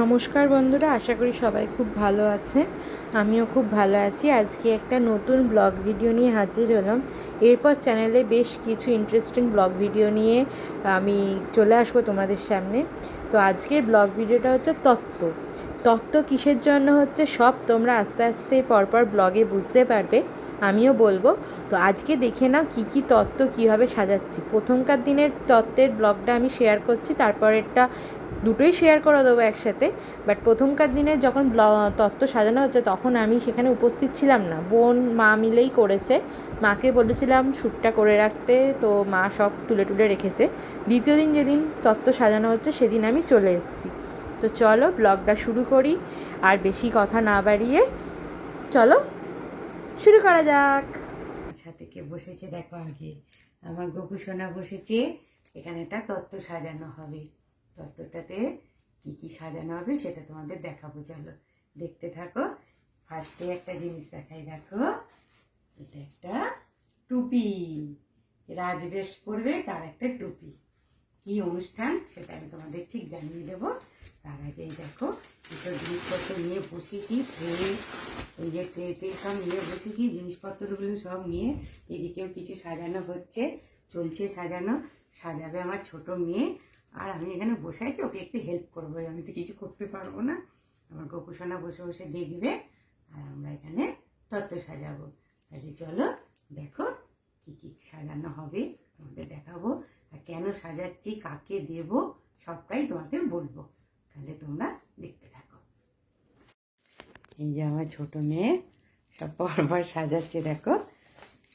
নমস্কার বন্ধুরা, আশা করি সবাই খুব ভালো আছেন। আমিও খুব ভালো আছি। আজকে একটা নতুন ব্লগ ভিডিও নিয়ে হাজির হলাম। এরপর চ্যানেলে বেশ কিছু ইন্টারেস্টিং ব্লগ ভিডিও নিয়ে আমি চলে আসব তোমাদের সামনে। তো আজকের ব্লগ ভিডিওটা হচ্ছে তত্ত্ব। তত্ত্ব কিসের জন্য হচ্ছে সব তোমরা আস্তে আস্তে পরপর ব্লগে বুঝতে পারবে, আমিও বলব। তো আজকে দেখে নাও কী কী তত্ত্ব কীভাবে সাজাচ্ছি। প্রথমকার দিনের তত্ত্বের ব্লগটা আমি শেয়ার করছি, তারপরেরটা দুটোই শেয়ার করে দেবো একসাথে। বাট প্রথমকার দিনে যখন ব্ল- তত্ত্ব সাজানো হচ্ছে, তখন আমি সেখানে উপস্থিত ছিলাম না। বোন, মা মিলেই করেছে। মাকে বলেছিলাম, শ্যুটটা করে রাখতে। তো মা সব তুলে তুলে রেখেছে। দ্বিতীয় দিন যেদিন তত্ত্ব সাজানো হচ্ছে, সেদিন আমি চলে এসেছি। তো চলো, ব্লগটা শুরু করি। আর বেশি কথা না বাড়িয়ে, চলো, শুরু করা যাক। সাথে কে বসেছে দেখো আগে। আমার গোপু সোনা বসেছে। এখানে একটা তত্ত্ব সাজানো হবে। তত্ত্বটাতে কি কি সাজানো হবে সেটা তোমাদের দেখাবো, চলো। দেখতে থাকো। ফার্স্টে একটা জিনিস দেখাই, দেখো। এটা একটা টুপি। রাজবেশ পরবে, তার একটা টুপি। কি অনুষ্ঠান সেটা আমি তোমাদের ঠিক জানিয়ে দেবো। তার আগে দেখো এসব জিনিসপত্র নিয়ে বসেছি ট্রে এই যে ট্রে ট্রে সব নিয়ে বসেছি, জিনিসপত্রগুলো সব নিয়ে। এদিকেও কিছু সাজানো হচ্ছে, চলছে সাজানো। সাজাবে আমার ছোট মেয়ে। আর আমি এখানে বসে আছি, ওকে একটু হেল্প করব। আমি তো কিছু করতে পারব না। আমার গোপুসোনা বসে বসে দেখবে আর আমরা এখানে তত্ত্ব সাজাবো। তাহলে চলো দেখো কি কি সাজানো হবে, তোমাদের দেখাবো। আর কেন সাজাচ্ছি, কাকে দেব, সবটাই তোমাদের বলব। তাহলে তোমরা দেখতে থাকো। এই যে আমার ছোট মেয়ে, সব পরপর সাজাচ্ছে, দেখো।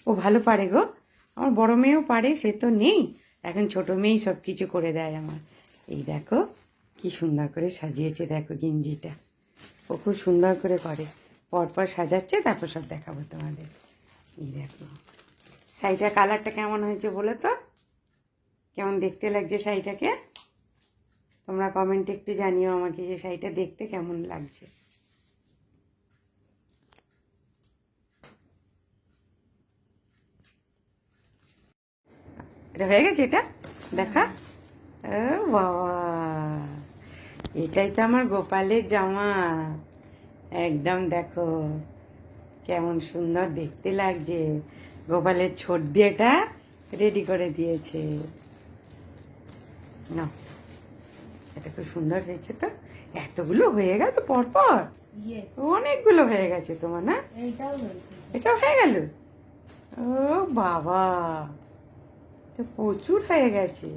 ও ভালো পারে গো। আমার বড় মেয়েও পারে, সে তো নেই। এখন ছোট মেয়েই সব কিছু করে দেয় আমার। এই দেখো, কি সুন্দর করে সাজিয়েছে দেখো গেঞ্জিটা। ও খুব সুন্দর করে করে। পরপর সাজাচ্ছে, তারপর সব দেখাবো তোমাদের। এই দেখো। শাড়িটার কালারটা কেমন হয়েছে বলো তো? কেমন দেখতে লাগছে শাড়িটাকে? তোমরা কমেন্টে একটু জানিও আমাকে যে শাড়িটা দেখতে কেমন লাগছে। এটা হয়ে গেছে এটা? দেখা? বাবা। এটাই তো আমার গোপালের জামা। একদম দেখো কেমন সুন্দর দেখতে লাগছে। গোপালের ছোট দিয়েটা রেডি করে দিয়েছে। না এটা খুব সুন্দর হয়েছে তো। এতগুলো হয়ে গেল পরপর? অনেকগুলো হয়ে গেছে তোমার না? এটাও হয়ে গেল? ও বাবা। তো প্রচুর হয়ে গেছে।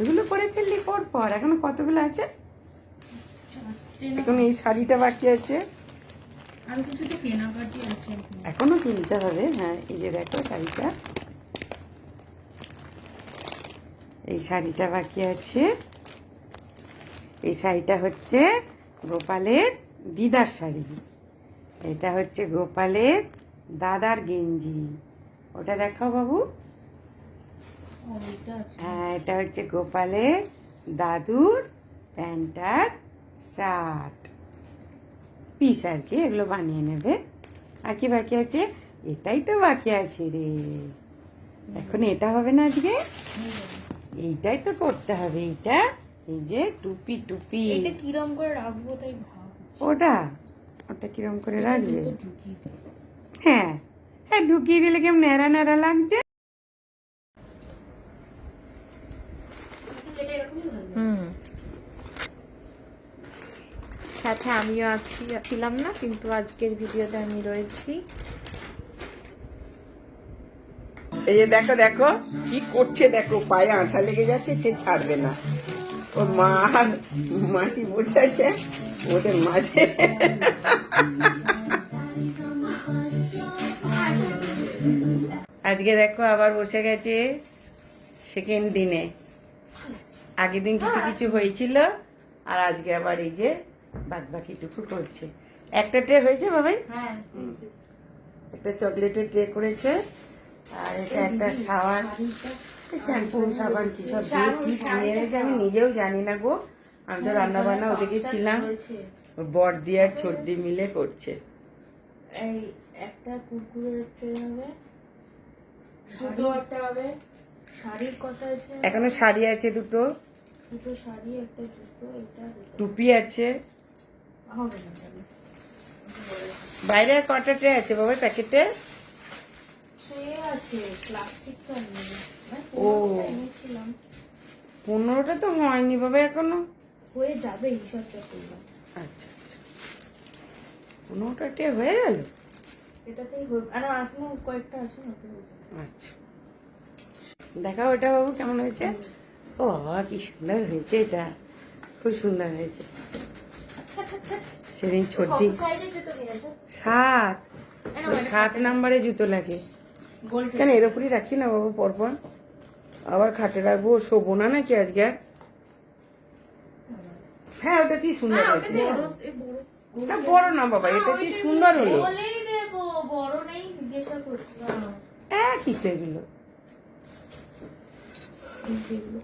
এগুলো করে ফেললি পর পর। এখনও কতগুলো আছে? এখন এই শাড়িটা বাকি আছে। এখনও কিনতে হবে। হ্যাঁ এই যে দেখো শাড়িটা। এই শাড়িটা বাকি আছে। এই শাড়িটা হচ্ছে গোপালের দিদার শাড়ি। এটা হচ্ছে গোপালের দাদার গেঞ্জি। ওটা দেখাও বাবু। হ্যাঁ এটা হচ্ছে গোপালের দাদুর প্যান্টার শার্ট। পিস আর কি এগুলো বানিয়ে নেবে। আর কি বাকি আছে? এটাই তো বাকি আছে রে। এখন এটা হবে না আজকে? এইটাই তো করতে হবে এইটা এই যে টুপি টুপি। এটা কিরম করে রাখব তাই ওটা? ওটা কিরম করে রাখবে। হ্যাঁ। হ্যাঁ ঢুকিয়ে দিলে কেমন ন্যাড়া ন্যাড়া লাগছে? সাথে আমিও আছি, ছিলাম না, কিন্তু আজকের ভিডিওতে আমি রয়েছি। এই যে দেখো দেখো, কি করছে দেখো, পায়ে আঠা লেগে যাচ্ছে, সে ছাড়বে না। ওর মা আর মাসি বসে আছে, ওদের মাঝে। আজকে দেখো, আবার বসে গেছে সেকেন্ড দিনে। আগের দিন কিছু কিছু হয়েছিল, আর আজকে আবার এই যে বাদ বাকিটুকু করছে। একটা ট্রে হয়েছে বাবাই? হ্যাঁ। একটা চকলেটের ট্রে করেছে। আর এটা একটা সাবান। শ্যাম্পু সাবান কি সব দিয়ে কি কিনে এনেছে আমি নিজেও জানি না গো। আমি তো রান্না বান্না ওদিকে ছিলাম। ওর বর দিয়ে আর ছোটদি মিলে করছে। এই একটা কুকুরের ট্রে হবে। দুটো একটা হবে। শাড়ির কথা আছে। এখনও শাড়ি আছে দুটো। দুটো শাড়ি একটা জুতো এটা টুপি আছে। বাইরে কটা ট্রে আছে বাবা প্যাকেটে? সে আছে প্লাস্টিক তো ও। পনেরোটা তো হয়নি বাবা এখনও। হয়ে যাবে হিসাবটা করলাম আচ্ছা আচ্ছা। পনেরোটা ট্রে হয়ে গেল? এটাতেই আর এখনও কয়েকটা আছে। আচ্ছা। দেখাও ওটা বাবু কেমন হয়েছে? ও বাবা কি সুন্দর হয়েছে এটা। খুব সুন্দর হয়েছে। সেদিন ছোটি। জুতো কিনেছো। সাত। সাত নাম্বারে জুতো লাগে। কেন এর উপরই রাখি না বাবু পরপর? আবার খাটে রাখব শোবো না নাকি আজকে আর? হ্যাঁ ওটা কি সুন্দর হয়েছে। বড় বড় না বড় না বাবা এটা কি সুন্দর হলো? একই তো এগুলো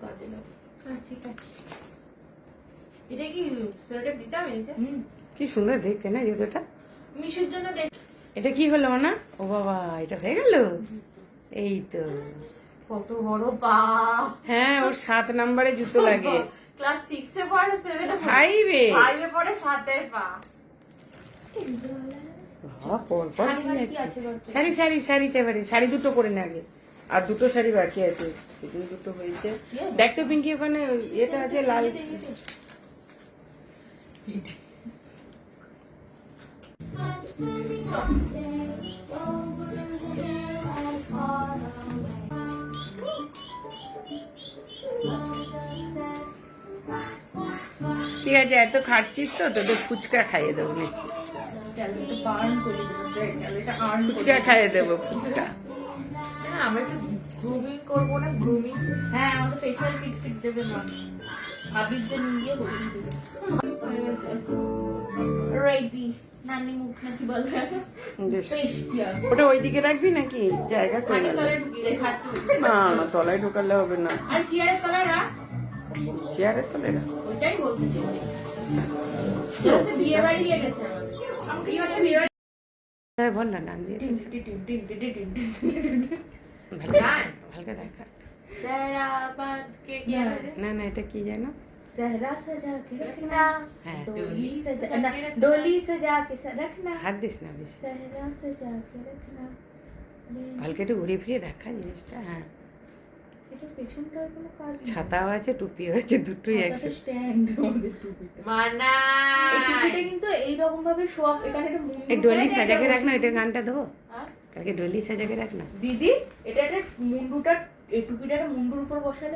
কাজে লাগে হ্যাঁ ঠিক আছে। এটা কি সোয়েটার দিতে হবে নিচে? কি সুন্দর দেখতে না জুতোটা। মিশুর জন্য এটা কি হলো না ও বাবা এটা হয়ে গেল? এই তো। কত বড় পা হ্যাঁ ওর সাত নাম্বারে জুতো লাগে। ক্লাস সিক্স পড়ে সেভেন ফাইভে ফাইভে পড়ে সাতের পা শাড়ি শাড়িটা এবারে শাড়ি দুটো করে নে আগে। আর দুটো শাড়ি বাকি আছে। দুটো হয়েছে। দেখ তো পিঙ্কি ওখানে এটা আছে লাল ঠিক আছে এত খাচ্ছিস তো তোদের ফুচকা খাইয়ে দেবো ফুচকা খাইয়ে দেবো ফুচকা। না আমরা একটু গ্রুমিং করব না গ্রুমিং হ্যাঁ আমাদের ফেশিয়াল কিট দেবে নিয়ে রেডি নানি মুখ নাকি ওটা ওইদিকে রাখবি নাকি জায়গা করে না না তলায় ঢোকালে হবে না আর চেয়ারের তলায় রাখ চেয়ারে তলে রাখ ওইটাই বলতে বিয়ে বাড়ি গিয়ে গেছে আমাদের বিয়ে বাড়ি হ্যাঁ বল না নাম দিয়ে Team team team team team team team ভালো গান। ভালো দেখা सहरा बांध के क्या না না এটা কি জানো सहरा सजा के रखना हाँ। डोली सजा ना, डोली सजा के स- रखना হাত দিস না বেশ सहरा सजा के रखना হালকা একটু ঘুরে ফিরে দেখা জিনিসটা হ্যাঁ এটা পেছনটার কোনো কাজ নেই ছাতাও আছে টুপিও আছে দুটোই একসাথে স্ট্যান্ড আমাদের টুপিটা মানা এই টুপিটা কিন্তু এইরকম ভাবে শো অফ এখানে একটা মুন্ডু এই ডলি করে দেয়, সাজাকে এটা রাখ না বসিয়ে এটা গানটা দেবো হ্যাঁ? কালকে ডলি সাজাকে রাখ না দিদি, এটা একটা মুন্ডুটা, এই টুপিটা একটা মুন্ডুর উপর বসালে